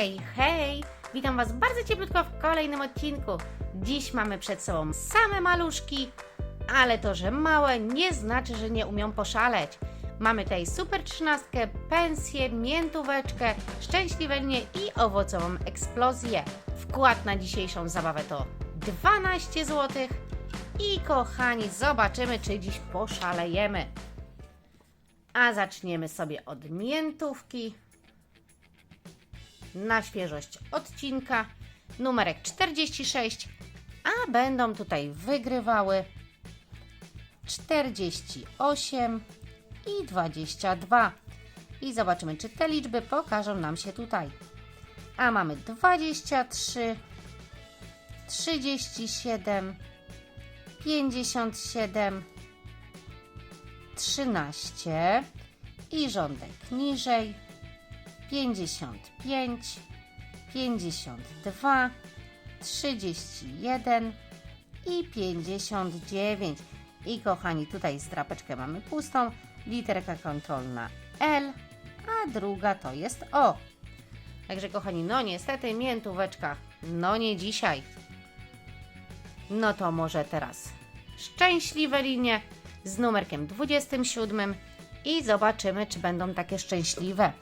Hej, hej! Witam Was bardzo cieplutko w kolejnym odcinku. Dziś mamy przed sobą same maluszki, ale to, że małe, nie znaczy, że nie umią poszaleć. Mamy tutaj super trzynastkę, pensję, miętóweczkę, szczęśliwe dnie i owocową eksplozję. Wkład na dzisiejszą zabawę to 12 zł. I kochani, zobaczymy, czy dziś poszalejemy. A zaczniemy sobie od miętówki na świeżość odcinka numerek 46, a będą tutaj wygrywały 48 i 22. I zobaczymy, czy te liczby pokażą nam się tutaj. A mamy 23, 37, 57, 13 i rządek niżej 55, 52, 31 i 59. I kochani, tutaj strapeczkę mamy pustą, literka kontrolna L, a druga to jest O. Także kochani, no niestety miętóweczka, no nie dzisiaj. No to może teraz szczęśliwe linie z numerkiem 27 i zobaczymy, czy będą takie szczęśliwe.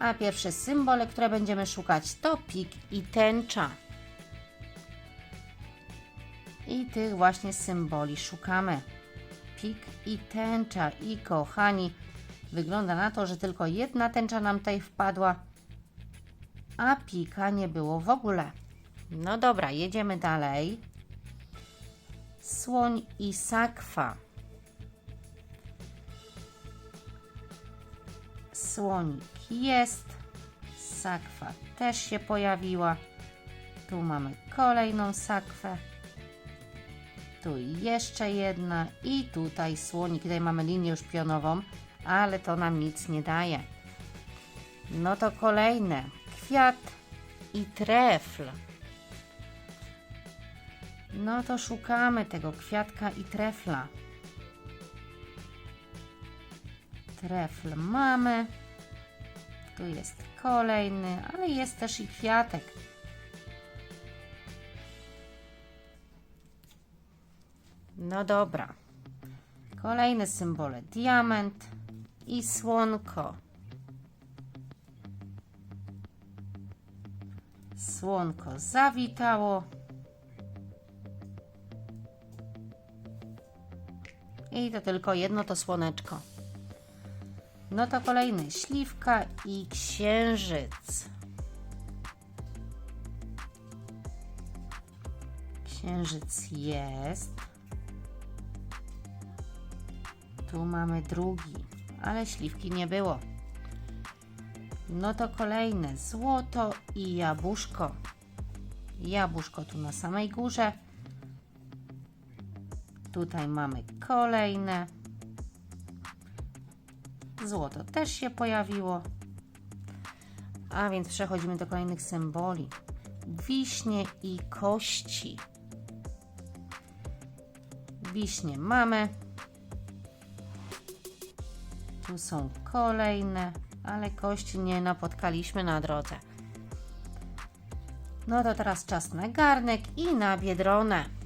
A pierwsze symbole, które będziemy szukać, to pik i tęcza. I tych właśnie symboli szukamy. Pik i tęcza. I kochani, wygląda na to, że tylko jedna tęcza nam tutaj wpadła, a pika nie było w ogóle. No dobra, jedziemy dalej. Słoń i sakwa. Słonik jest. Sakwa też się pojawiła. Tu mamy kolejną sakwę. Tu jeszcze jedna i tutaj słonik. Tutaj mamy linię już pionową, ale to nam nic nie daje. No to kolejne. Kwiat i trefl. No to szukamy tego kwiatka i trefla. Trefl mamy. Tu jest kolejny, ale jest też i kwiatek. No dobra. Kolejne symbole. Diament i słonko. Słonko zawitało. I to tylko jedno to słoneczko. No to kolejny śliwka i księżyc. Księżyc jest. Tu mamy drugi, ale śliwki nie było. No to kolejne złoto i jabłuszko. Jabłuszko tu na samej górze. Tutaj mamy kolejne. Złoto też się pojawiło. A więc przechodzimy do kolejnych symboli. Wiśnie i kości. Wiśnie mamy. Tu są kolejne, ale kości nie napotkaliśmy na drodze. No to teraz czas na garnek i na biedronę.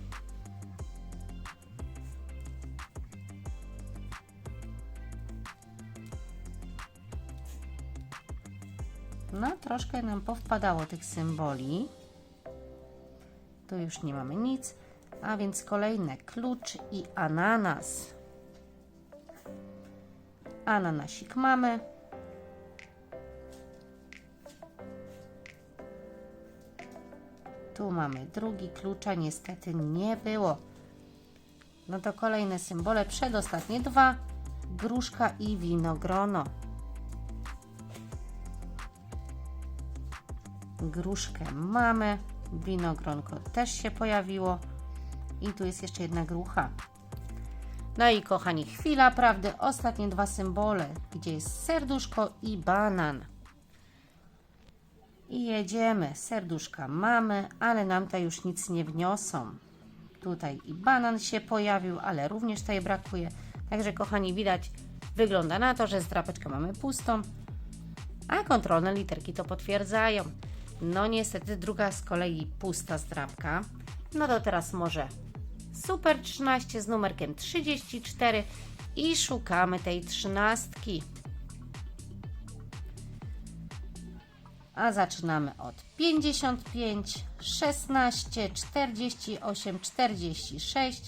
Troszkę nam powpadało tych symboli. Tu już nie mamy nic, a więc kolejne klucz i ananas. Ananasik mamy. Tu mamy drugi klucza, niestety nie było. No to kolejne symbole, przedostatnie dwa, gruszka i winogrono. Gruszkę mamy, winogronko też się pojawiło i tu jest jeszcze jedna grucha. No i kochani, chwila prawdy, ostatnie dwa symbole, gdzie jest serduszko i banan. I jedziemy, serduszka mamy, ale nam to już nic nie wniosą. Tutaj i banan się pojawił, ale również tutaj brakuje. Także kochani, widać, wygląda na to, że zdrapeczkę mamy pustą, a kontrolne literki to potwierdzają. No niestety druga z kolei pusta zdrabka. No to teraz może Super 13 z numerkiem 34 i szukamy tej trzynastki. A zaczynamy od 55, 16, 48, 46,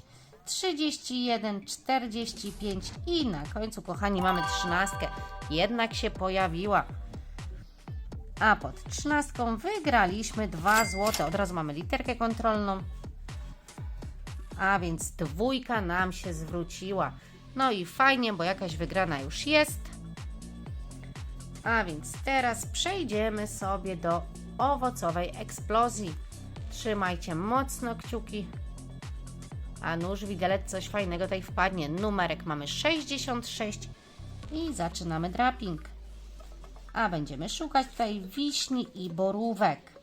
31, 45 i na końcu, kochani, mamy trzynastkę. Jednak się pojawiła. A pod trzynastką wygraliśmy 2 złote. Od razu mamy literkę kontrolną. A więc dwójka nam się zwróciła. No i fajnie, bo jakaś wygrana już jest. A więc teraz przejdziemy sobie do owocowej eksplozji. Trzymajcie mocno kciuki. A nóż widelec coś fajnego tutaj wpadnie. Numerek mamy 66 i zaczynamy draping. A będziemy szukać tutaj wiśni i borówek.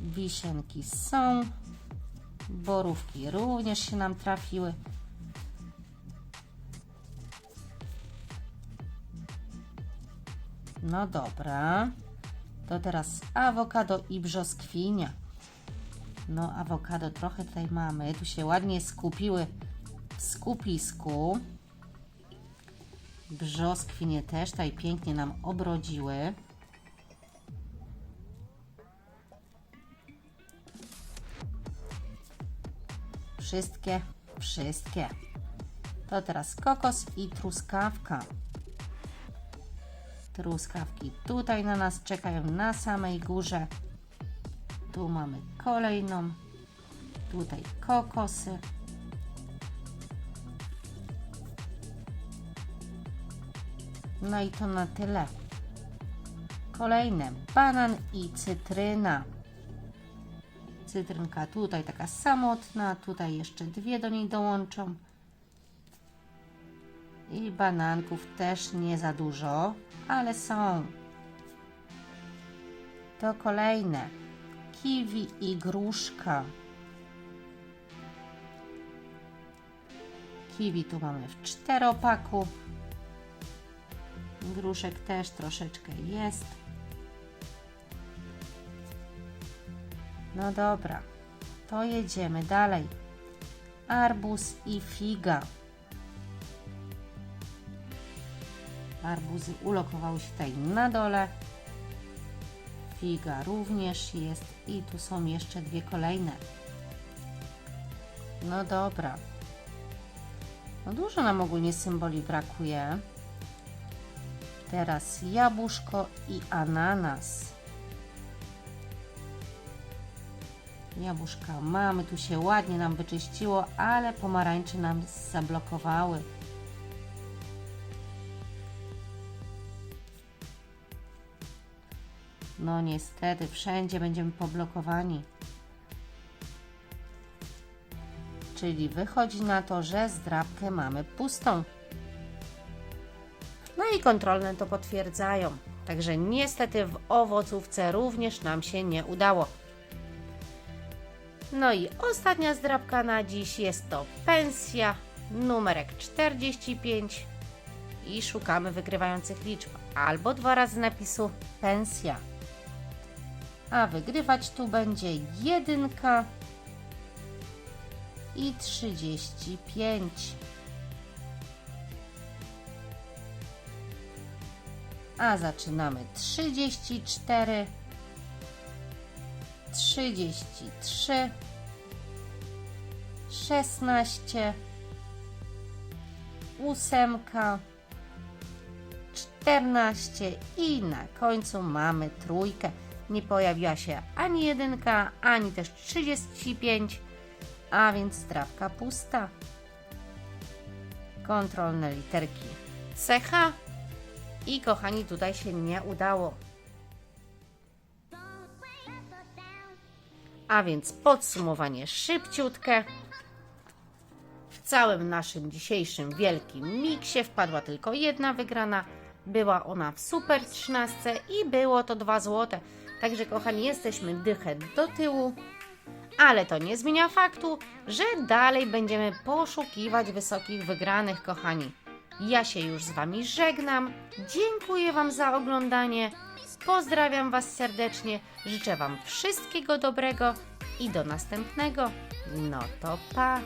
Wisienki są. Borówki również się nam trafiły. No dobra. To teraz awokado i brzoskwinia. No, awokado trochę tutaj mamy. Tu się ładnie skupiły w skupisku. Brzoskwinie też tutaj pięknie nam obrodziły. Wszystkie, wszystkie. To teraz kokos i truskawka. Truskawki tutaj na nas czekają na samej górze. Tu mamy kolejną. Tutaj kokosy. No i to na tyle. Kolejne banan i cytryna. Cytrynka tutaj taka samotna, tutaj jeszcze dwie do niej dołączą. I bananków też nie za dużo, ale są. To kolejne. Kiwi i gruszka. Kiwi tu mamy w czteropaku. Gruszek też troszeczkę jest. No dobra, to jedziemy dalej. Arbuz i figa. Arbuzy ulokowały się tutaj na dole. Figa również jest i tu są jeszcze dwie kolejne. No dobra. No dużo nam ogólnie symboli brakuje. Teraz jabłuszko i ananas. Jabłuszka mamy, tu się ładnie nam wyczyściło, ale pomarańcze nam zablokowały. No niestety, wszędzie będziemy poblokowani. Czyli wychodzi na to, że zdrabkę mamy pustą. I kontrolne to potwierdzają. Także niestety w owocówce również nam się nie udało. No i ostatnia zdrabka na dziś jest to pensja, numerek 45 i szukamy wygrywających liczb albo dwa razy napisu pensja. A wygrywać tu będzie jedynka i 35. A zaczynamy 34 33 16 ósemka 14 i na końcu mamy trójkę. Nie pojawiła się ani jedynka, ani też 35, a więc strawka pusta. Kontrolne literki CH i kochani tutaj się nie udało. A więc podsumowanie szybciutkie. W całym naszym dzisiejszym wielkim miksie wpadła tylko jedna wygrana. Była ona w super 13 i było to 2 złote. Także kochani, jesteśmy dychę do tyłu. Ale to nie zmienia faktu, że dalej będziemy poszukiwać wysokich wygranych, kochani. Ja się już z Wami żegnam. Dziękuję Wam za oglądanie. Pozdrawiam Was serdecznie. Życzę Wam wszystkiego dobrego i do następnego. No to pa.